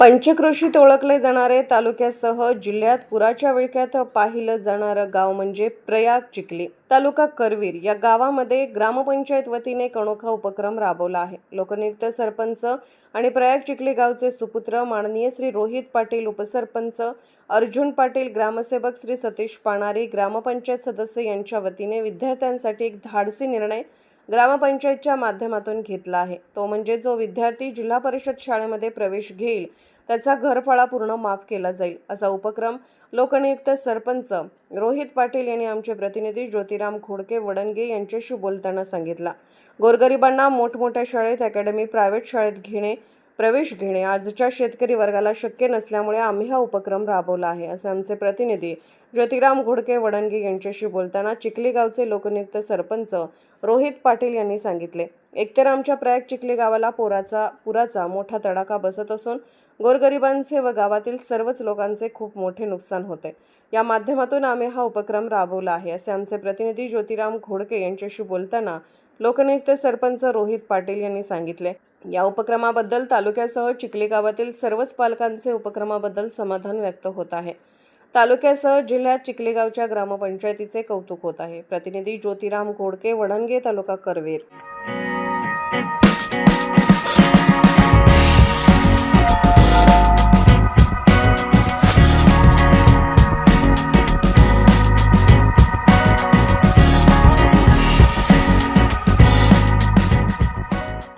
पंचक्रोशीत ओळखले जाणारे तालुक्यासह जिल्ह्यात पुराच्या विळख्यात पाहिलं जाणारं गाव म्हणजे प्रयाग चिखली. तालुका करवीर या गावामध्ये ग्रामपंचायत वतीने एक अनोखा उपक्रम राबवला आहे. लोकनियुक्त सरपंच आणि प्रयाग चिखली गावचे सुपुत्र माननीय श्री रोहित पाटील उपसरपंच अर्जुन पाटील ग्रामसेवक श्री सतीश पाणारी ग्रामपंचायत सदस्य यांच्या वतीने विद्यार्थ्यांसाठी एक धाडसी निर्णय ग्रामपंचायतच्या माध्यमातून घेतला आहे. तो म्हणजे जो विद्यार्थी जिल्हा परिषद शाळेमध्ये प्रवेश घेईल त्याचा घरफाळा पूर्ण माफ केला जाईल असा उपक्रम लोकनियुक्त सरपंच रोहित पाटील यांनी आमचे प्रतिनिधी ज्योतिराम खोडके वडणगे यांच्याशी बोलताना सांगितला. गोरगरिबांना मोठमोठ्या शाळेत अकॅडमी प्रायव्हेट शाळेत घेणे प्रवेश घेणे आजच्या शेतकरी वर्गाला शक्य नसल्यामुळे आम्ही हा उपक्रम राबवला आहे असे आमचे प्रतिनिधी ज्योतिराम घोडके वडणगे यांच्याशी बोलताना चिखली गावचे लोकनियुक्त सरपंच रोहित पाटील यांनी सांगितले. एकतर आमच्या प्रयाग चिखली गावाला पोराचा पुराचा मोठा तडाखा बसत असून गोरगरिबांचे व गावातील सर्वच लोकांचे खूप मोठे नुकसान होते. या माध्यमातून आम्ही हा उपक्रम राबवला आहे असे आमचे प्रतिनिधी ज्योतिराम घोडके यांच्याशी बोलताना लोकनियुक्त सरपंच रोहित पाटील यांनी सांगितले. या उपक्रमाबद्दल तालुक्यासह चिखली गावातील सर्वच पालकांचे उपक्रमाबद्दल समाधान व्यक्त होत आहे. तालुक्यासह जिल्ह्यात चिखली गावच्या ग्रामपंचायतीचे कौतुक होत आहे. प्रतिनिधी ज्योतिराम घोडके वडणगे तालुका करवीर.